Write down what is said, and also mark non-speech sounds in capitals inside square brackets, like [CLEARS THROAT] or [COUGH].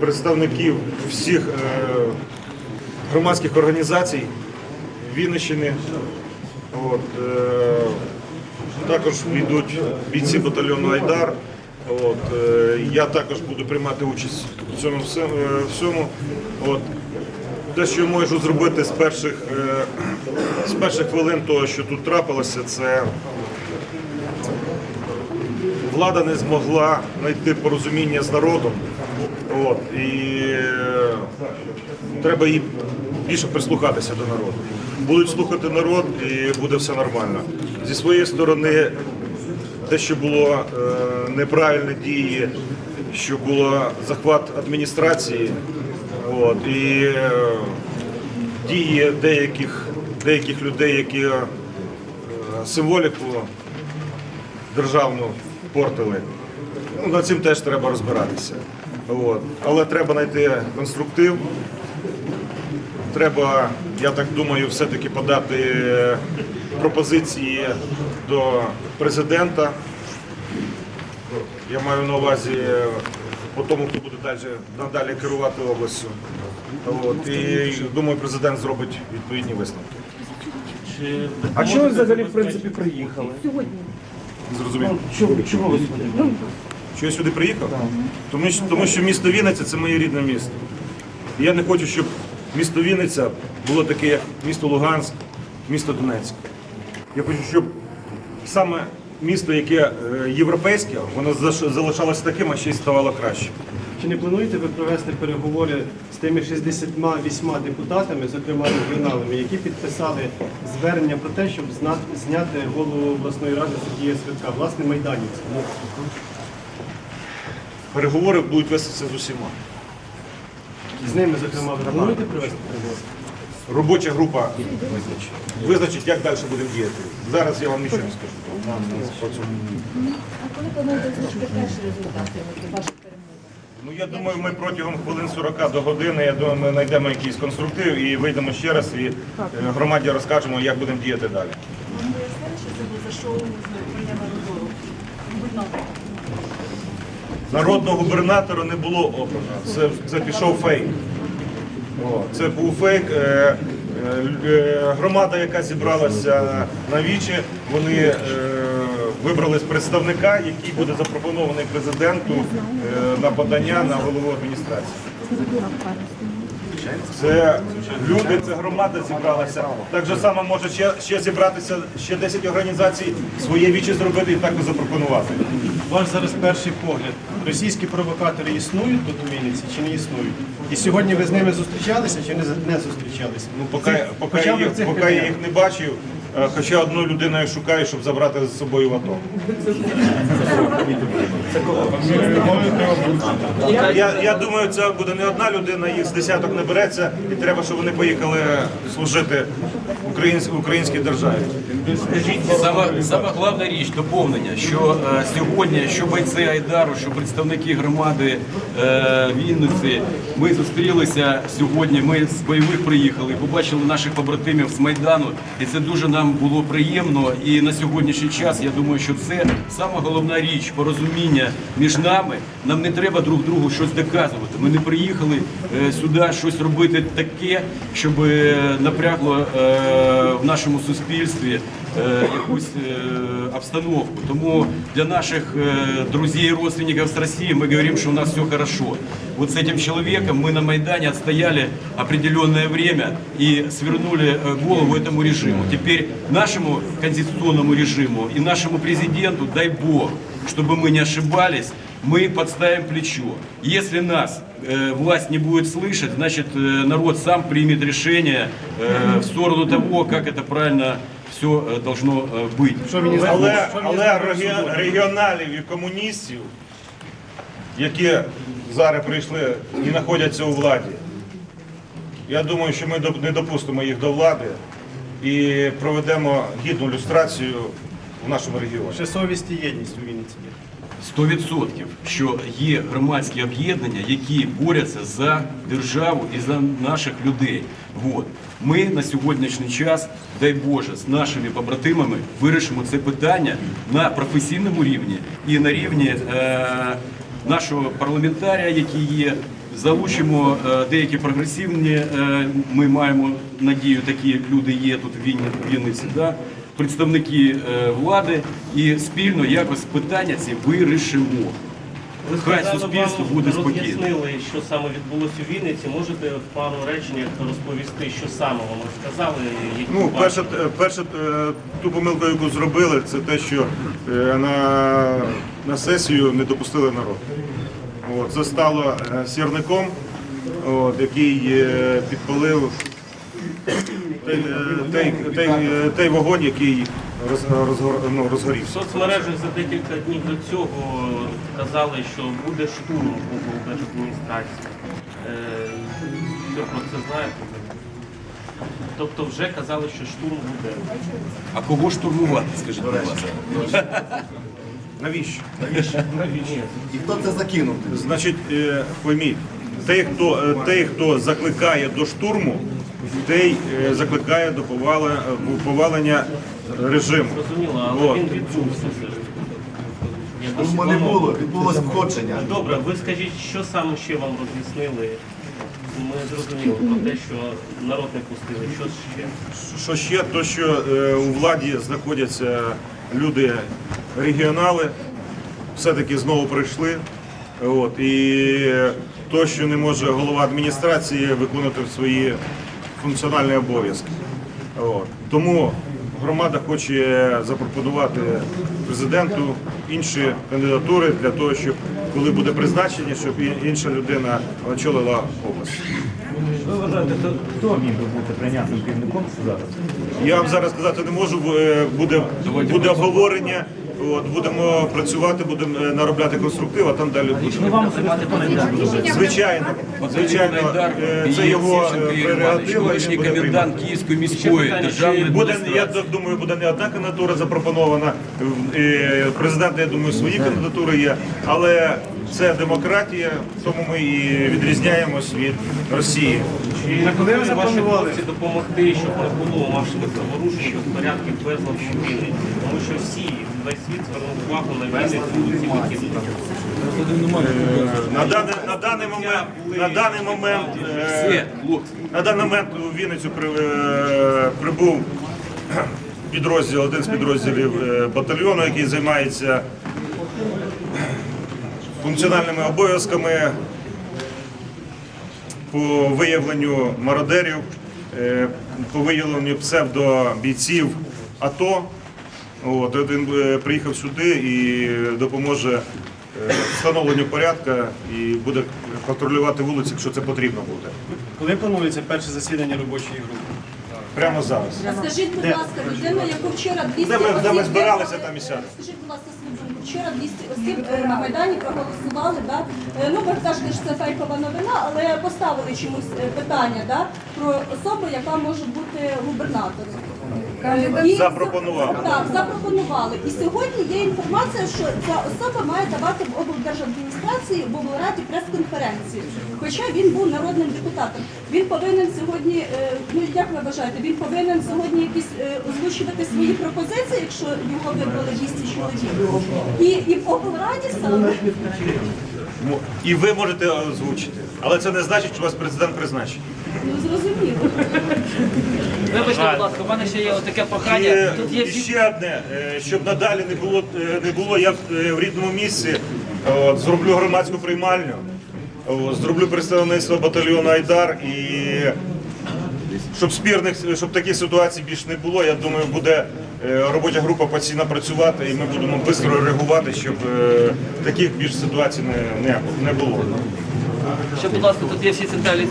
представників всіх е, громадських організацій Вінниччини. От, е, також йдуть бійці батальйону Айдар. От, е, я також буду приймати участь в цьому всьому. От, те, що я можу зробити з перших, з перших хвилин того, що тут трапилося, це влада не змогла знайти порозуміння з народом. От, і е, треба їй більше прислухатися до народу. Будуть слухати народ і буде все нормально. Зі своєї сторони, те, що було е, неправильні дії, що було захват адміністрації, от, і е, дії деяких, деяких людей, які е, символіку державну портили. Ну, над цим теж треба розбиратися. От. Але треба знайти конструктив. Треба, я так думаю, все-таки подати е, пропозиції до президента. Я маю на увазі е, по тому, хто буде далі, надалі керувати областю. От. І думаю, президент зробить відповідні висновки. А чого ви взагалі в принципі приїхали? Сьогодні. Зрозуміло. Чого, чого ви сюди? Що я сюди приїхав? Тому що, тому що місто Вінниця це моє рідне місто. І я не хочу, щоб місто Вінниця було таке, як місто Луганськ, місто Донецьк. Я хочу, щоб саме місто, яке е, європейське, воно залишалося таким, а ще й ставало краще. Чи не плануєте ви провести переговори з тими 68 депутатами, зокрема регіоналами, які підписали звернення про те, щоб зняти голову обласної ради Сергія Святка, власне, майданівця? Переговори будуть вестися з усіма. З ними, зокрема, ви плануєте переговори? Робоча група визначить. Визначить, як далі будемо діяти. Зараз я вам нічого не скажу. А коли плануєте озвучити перші результати ваших перемог? Ну я думаю, ми протягом хвилин 40 до години. Я думаю, ми знайдемо якийсь конструктив і вийдемо ще раз і е, громаді розкажемо, як будемо діяти далі. Вам пояснили, що це був за шоу з Коля Родору? Губернатор. Народного губернатора не було обрано. Це, це пішов фейк. Це був фейк. Е, е, е, Громада, яка зібралася на вічі, вони вибрали представника, який буде запропонований президенту на подання на голову адміністрації. Це люди, це громада зібралася. Так же само може ще, ще зібратися ще 10 організацій, своє вічі зробити і також запропонувати. Ваш зараз перший погляд. Російські провокатори існують тут у Вінниці чи не існують? І сьогодні ви з ними зустрічалися чи не, зустрічалися? Ну, поки, поки, цих поки я їх не бачив, хоча одну людину я шукаю, щоб забрати з собою в АТО. Я, я думаю, це буде не одна людина, їх з десяток не береться, і треба, щоб вони поїхали служити українсь- українській державі. Сама, сама головна річ доповнення, що е, сьогодні, що бойці Айдару, що представники громади е, Вінниці, ми зустрілися сьогодні. Ми з бойових приїхали, побачили наших побратимів з майдану, і це дуже нам було приємно. І на сьогоднішній час я думаю, що це саме головна річ порозуміння між нами. Нам не треба друг другу щось доказувати. Ми не приїхали е, сюди щось робити таке, щоб е, напрягло е, в нашому суспільстві якусь э, обстановку. Тому для наших друзей и родственников с России мы говорим, что у нас все хорошо. Вот с этим человеком мы на Майдане отстояли определенное время и свернули э, голову этому режиму. Теперь нашему конституционному режиму и нашему президенту, дай Бог, чтобы мы не ошибались, мы подставим плечо. Если нас э, власть не будет слышать, значит э, народ сам примет решение э, в сторону того, как это правильно все э, должно э, быть. Що мені Але, але регі- регіоналів і комуністів, які зараз прийшли і знаходяться у владі, я думаю, що ми доп- не допустимо їх до влади і проведемо гідну люстрацію в нашому регіоні. Ще совість і єдність у Вінниці є. 100% що є громадські об'єднання, які борються за державу і за наших людей. Вот. Ми на сьогоднішній час, дай Боже, з нашими побратимами вирішимо це питання на професійному рівні і на рівні е, нашого парламентарія, який є залучимо е, деякі прогресивні. е, Ми маємо надію, такі люди є тут в Вінниці, да? Представники е, влади, і спільно якось питання ці вирішимо. Ви Хай суспільство буде спокійне. роз'яснили, що саме відбулося у Вінниці. Можете в пару реченнях розповісти, що саме вам розказали? які Ну, бачили? перше, е, е, ту помилку, яку зробили, це те, що на, на сесію не допустили народ. От, це стало сірником, от, який підпалив той, е, той, той, е, той вогонь, який роз, розгор- ну, В розгорівся. соцмережах за декілька днів до цього казали, що буде штурм у держадміністрації. Е, Що про це знаєте? Тобто вже казали, що штурм буде. А кого штурмувати, скажіть, будь ласка? Навіщо? І хто це закинув? Значить, пойміть, той, хто, той, хто закликає до штурму, той е, закликає до повалення, повалення режиму. От. не було, відбулось входження. Добре, ви скажіть, що саме ще вам роз'яснили? Ми зрозуміли про те, що народ не пустили. Що ще? Що ще, то що е, у владі знаходяться люди регіонали, все-таки знову прийшли. От, і то, що не може голова адміністрації виконувати свої функціональні обов'язки. Тому громада хоче запропонувати президенту інші кандидатури для того, щоб коли буде призначення, щоб інша людина очолила область. Ви вважаєте, хто міг би бути прийнятним керівником зараз? Я вам зараз сказати не можу, е, буде, буде обговорення. От, будемо працювати, будемо е, наробляти конструктив, а там далі буде. Ну вам особисто пане Ігор, Звичайно, звичайно, е, це його е, прерогатива. і колишній він буде комендант. Київської міської державної Буде, я адміністрації. думаю, буде не одна кандидатура запропонована. Президент, я думаю, свої кандидатури є, але це демократія, тому ми і відрізняємось від Росії. Чи коли ви запланували? допомогти, щоб не було масових заворушень, порядків безладу у Вінниці? Тому що всі, весь світ звернув увагу на Вінницю у ці. На даний, на даний момент, на даний момент е. На даний момент у Вінницю е, прибув [CLEARS THROAT] підрозділ, один з підрозділів е, батальйону, який займається функціональними обов'язками по виявленню мародерів, е, по виявленню псевдобійців АТО. От, він е, приїхав сюди і допоможе е, встановленню порядку і буде патрулювати вулиці, якщо це потрібно буде. Коли планується перше засідання робочої групи? Прямо зараз. Скажіть, будь ласка, людина, яку вчора 200 Де ми- де ми збиралися, там і сядемо. Скажіть, будь ласка, вчора 200 осіб е, на Майдані проголосували, да? Е, ну ви кажете, що це фейкова новина, але поставили чомусь е, питання да? про особу, яка може бути губернатором. І- Запропонували. Так, запропонували. І сьогодні є інформація, що ця особа має давати в облдержадміністрації в облраді прес-конференцію. Хоча він був народним депутатом. Він повинен сьогодні, е, ну як ви вважаєте, він повинен сьогодні якісь е, озвучувати свої пропозиції, якщо його вибрали 200 чоловік. І, і в облраді саме. Мо- І ви можете озвучити. Але це не значить, що вас президент призначить. Ну зрозуміло. Вибачте, будь ласка, у мене ще є таке І, прохання. Тут є і всі ще одне, е, щоб надалі не було, е, не було я е, в рідному місці от, зроблю громадську приймальню, от, зроблю представництво батальйону Айдар і щоб спірних, щоб таких ситуацій більш не було, я думаю, буде е, робоча група постійно працювати і ми будемо швидко реагувати, щоб е, таких більш ситуацій не, не, не було. ще, будь ласка, тут є всі центральні